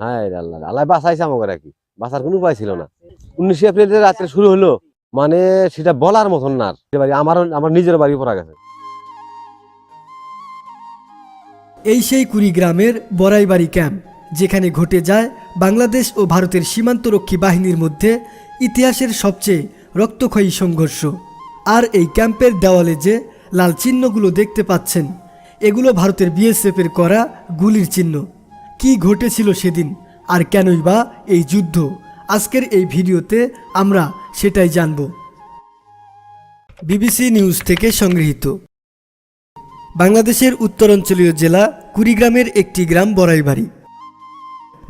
হ্যাঁ আল্লাহ আল্লাহ বাঁচাইছে আমাকে আর কি বাঁচার কোনো উপায় ছিল না। উনিশে এপ্রিল যে রাত্রে শুরু হলো মানে সেটা বলার মতন না বাড়ি আমার আমার নিজের বাড়ি পড়া গেছে। এই সেই কুড়িগ্রামের বড়াইবাড়ি ক্যাম্প যেখানে ঘটে যায় বাংলাদেশ ও ভারতের সীমান্তরক্ষী বাহিনীর মধ্যে ইতিহাসের সবচেয়ে রক্তক্ষয়ী সংঘর্ষ। আর এই ক্যাম্পের দেওয়ালে যে লাল চিহ্নগুলো দেখতে পাচ্ছেন এগুলো ভারতের বিএসএফের করা গুলির চিহ্ন। কি ঘটেছিল সেদিন? আর কেনই বা এই যুদ্ধ? আজকের এই ভিডিওতে আমরা সেটাই জানব। বিবিসি নিউজ থেকে সংগৃহীত। বাংলাদেশের উত্তরাঞ্চলীয় জেলা কুড়িগ্রামের একটি গ্রাম বড়াইবাড়ি।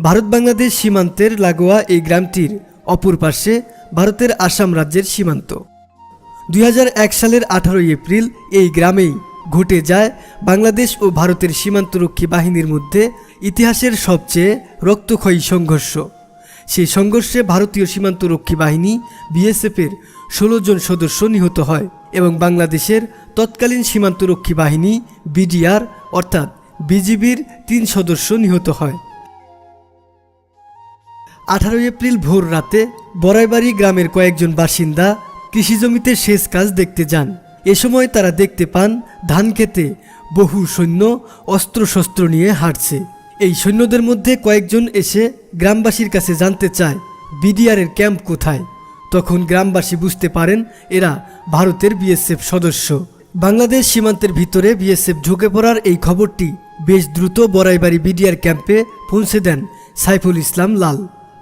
ভারত বাংলাদেশ সীমান্তের লাগোয়া এই গ্রামটির অপর পার্শ্বে ভারতের আসাম রাজ্যের সীমান্ত। দুই হাজার এক সালের আঠারোই এপ্রিল এই গ্রামেই ঘটে যায় বাংলাদেশ ও ভারতের সীমান্তরক্ষী বাহিনীর মধ্যে ইতিহাসের সবচেয়ে রক্তক্ষয়ী সংঘর্ষ। সেই সংঘর্ষে ভারতীয় সীমান্তরক্ষী বাহিনী বিএসএফের ষোলো জন সদস্য নিহত হয় এবং বাংলাদেশের তৎকালীন সীমান্তরক্ষী বাহিনী বিডিআর অর্থাৎ বিজিবির তিন সদস্য নিহত হয়। আঠারোই এপ্রিল ভোর রাতে বড়াইবাড়ি গ্রামের কয়েকজন বাসিন্দা কৃষিজমিতে সেচ কাজ দেখতে যান। এ সময় তারা দেখতে পান, ধান খেতে বহু সৈন্য অস্ত্রশস্ত্র নিয়ে হাঁটছে। এই সৈন্যদের মধ্যে কয়েকজন এসে গ্রামবাসীর কাছে জানতে চায়, বিডিআরের ক্যাম্প কোথায়? তখন গ্রামবাসী বুঝতে পারেন, এরা ভারতের বিএসএফ সদস্য। বাংলাদেশ সীমান্তের ভিতরে বিএসএফ ঢুকে পড়ার এই খবরটি বেশ দ্রুত বড়াইবাড়ি বিডিআর ক্যাম্পে পৌঁছে দেন সাইফুল ইসলাম লাল।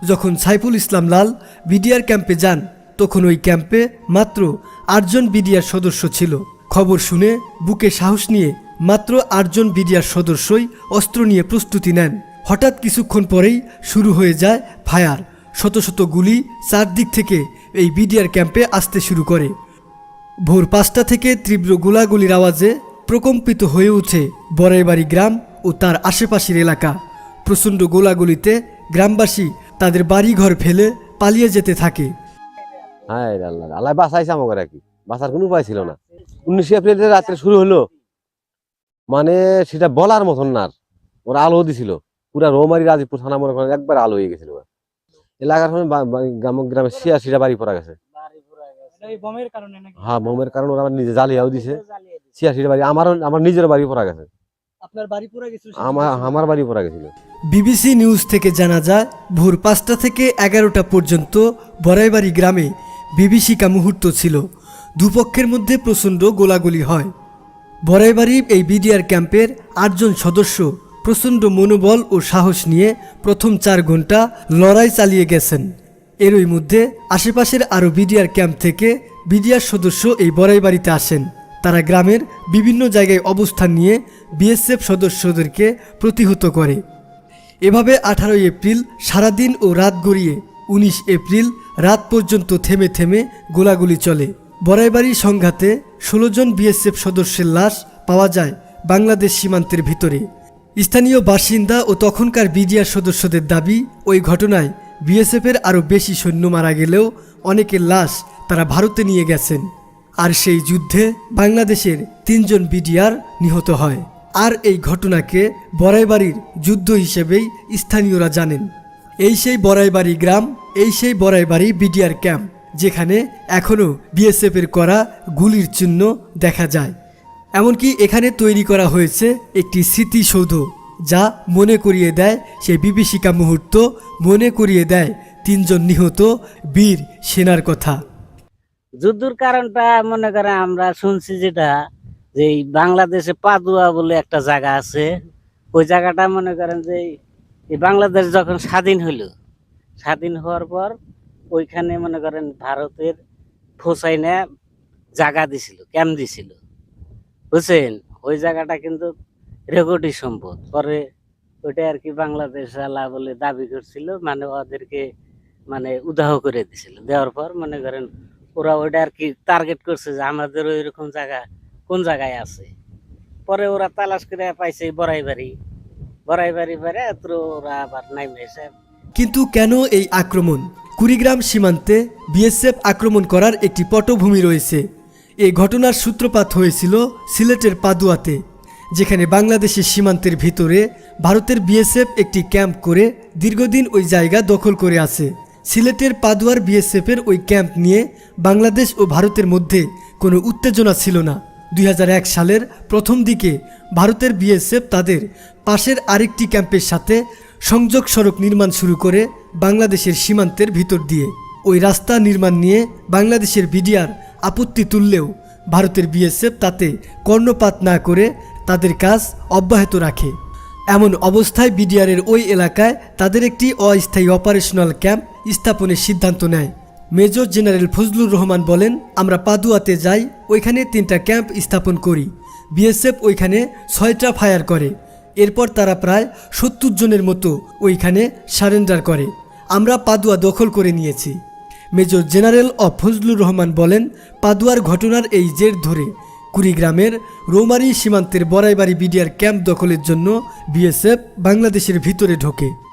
যখন সাইফুল ইসলাম লাল, বিডিআর ক্যাম্পে যান তখন ওই ক্যাম্পে মাত্র আটজন বিডিআর সদস্য ছিল। খবর শুনে বুকে সাহস নিয়ে মাত্র আটজন বিডিআর সদস্যই অস্ত্র নিয়ে প্রস্তুতি নেন। হঠাৎ কিছুক্ষণ পরেই শুরু হয়ে যায় ফায়ার। শত শত গুলি চারদিক থেকে এই বিডিআর ক্যাম্পে আসতে শুরু করে। ভোর পাঁচটা থেকে তীব্র গোলাগুলির আওয়াজে প্রকম্পিত হয়ে ওঠে বড়াইবাড়ি গ্রাম ও তার আশেপাশের এলাকা। প্রচণ্ড গোলাগুলিতে গ্রামবাসী তাদের বাড়িঘর ফেলে পালিয়ে যেতে থাকে। হ্যাঁ আল্লাহ আল্লাহ বাঁচাইছে আমাকে আর কি। বাঁচার কোনো উপায় ছিল না। উনিশে এপ্রিল রাত্রে শুরু হলো মানে সেটা বলার মতন না আর। ওরা আলো দিছিল। পুরা রৌমারি রাজীবপুর থানা মনে করেন একবার আলো হয়ে গেছিল এলাকার সময় গ্রাম গ্রামে ছিয়াশিটা বাড়ি পড়া গেছে। এই বোমের কারণে নাকি? হ্যাঁ বোমের কারণ ওরা আমার নিজে জ্বালিয়াও দিছে। দিছে। ছিয়াশিটা বাড়ি আমার আমার নিজের বাড়ি পড়া গেছে। আপনার বাড়ি পুরো গেছিল আমার আমার বাড়ি পড়া গেছিল। বিবিসি নিউজ থেকে জানা যায় ভোর পাঁচটা থেকে এগারোটা পর্যন্ত বড়াইবাড়ি গ্রামে বিভীষিকা মুহূর্ত ছিল। দুপক্ষের মধ্যে প্রচণ্ড গোলাগুলি হয়। বড়াইবাড়ি এই বিডিআর ক্যাম্পের আটজন সদস্য প্রচণ্ড মনোবল ও সাহস নিয়ে প্রথম চার ঘণ্টা লড়াই চালিয়ে গেছেন। এরই মধ্যে আশেপাশের আরও বিডিআর ক্যাম্প থেকে বিডিআর সদস্য এই বড়াইবাড়িতে আসেন। তারা গ্রামের বিভিন্ন জায়গায় অবস্থান নিয়ে বিএসএফ সদস্যদেরকে প্রতিহত করে। এভাবে আঠারোই এপ্রিল সারাদিন ও রাত গড়িয়ে উনিশ এপ্রিল রাত পর্যন্ত থেমে থেমে গোলাগুলি চলে। বড়াইবাড়ি সংঘাতে ষোলো জন বিএসএফ সদস্যের লাশ পাওয়া যায় বাংলাদেশ সীমান্তের ভিতরে। স্থানীয় বাসিন্দা ও তখনকার বিডিআর সদস্যদের দাবি, ওই ঘটনায় বিএসএফের আরও বেশি সৈন্য মারা গেলেও অনেকের লাশ তারা ভারতে নিয়ে গেছেন। আর সেই যুদ্ধে বাংলাদেশের তিনজন বিডিআর নিহত হয়। আর এই ঘটনাকে বড়াইবাড়ির যুদ্ধ হিসেবেই স্থানীয়রা জানেন। এই সেই বড়াইবাড়ি গ্রাম এই সেই বড়াইবাড়ি বিডিআর ক্যাম্প, যেখানে এখনও বিএসএফের করা গুলির চিহ্ন দেখা যায়। এমনকি এখানে তৈরি করা হয়েছে একটি স্মৃতিসৌধ, যা মনে করিয়ে দেয় সেই বিভীষিকা মুহূর্ত, মনে করিয়ে দেয় তিনজন নিহত বীর সেনার কথা। যুদ্ধর কারণটা মনে করেন আমরা শুনছি যেটা, যে বাংলাদেশে পাদুয়া বলে একটা জায়গা আছে। ওই জায়গাটা মনে করেন যে বাংলাদেশ যখন স্বাধীন হইল স্বাধীন হওয়ার পর ওইখানে মনে করেন ভারতের ফোসাইনে জায়গা দিছিল, ক্যাম্প দিছিল। বুঝছেন? ওই জায়গাটা কিন্তু রেকর্ডি সম্পদ। পরে ওইটা আর কি বাংলাদেশ আলা বলে দাবি করছিল মানে ওদেরকে মানে উদাহ করে দিছিল। দেওয়ার পর মনে করেন ওরা ওইটা আর কি টার্গেট করছে যে আমাদের ওই রকম জায়গা কোন জায়গায় আছে? পরে ওরা তালাশ করে পাইছে বড়াই বাড়ি বড়াই বাড়ি পরে তো ওরা আবার নাইমে এসে কিন্তু কেন এই আক্রমণ? কুড়িগ্রাম সীমান্তে বিএসএফ আক্রমণ করার একটি পটভূমি রয়েছে। এ ঘটনার সূত্রপাত হয়েছিল সিলেটের পাদুয়াতে, যেখানে বাংলাদেশের সীমান্তের ভিতরে ভারতের বিএসএফ একটি ক্যাম্প করে দীর্ঘদিন ওই জায়গা দখল করে আছে। সিলেটের পাদুয়ার বিএসএফের ওই ক্যাম্প নিয়ে বাংলাদেশ ও ভারতের মধ্যে কোনো উত্তেজনা ছিল না। দুই হাজার এক সালের প্রথম দিকে ভারতের বিএসএফ তাদের পাশের আরেকটি ক্যাম্পের সাথে সংযোগ সড়ক নির্মাণ শুরু করে বাংলাদেশের সীমান্তের ভিতর দিয়ে। ওই রাস্তা নির্মাণ নিয়ে বাংলাদেশের বিডিআর আপত্তি তুললেও ভারতের বিএসএফ তাতে কর্ণপাত না করে তাদের কাজ অব্যাহত রাখে। এমন অবস্থায় বিডিআরের ওই এলাকায় তাদের একটি অস্থায়ী অপারেশনাল ক্যাম্প স্থাপনের সিদ্ধান্ত নেয়। মেজর জেনারেল ফজলুর রহমান বলেন, আমরা পাদুয়াতে যাই, ওইখানে তিনটা ক্যাম্প স্থাপন করি। বিএসএফ ওইখানে ছয়টা ফায়ার করে। এরপর তারা প্রায় সত্তর জনের মতো ওইখানে সারেন্ডার করে। আমরা পাদুয়া দখল করে নিয়েছি। Major general of Fazlur Rahman বলেন, পাদুয়ার ঘটনার এই জের ধরে কুড়িগ্রামের রৌমারি সীমান্তের বড়াইবাড়ি বিডিআর ক্যাম্প দখলের জন্য বিএসএফ বাংলাদেশের ভিতরে ঢোকে।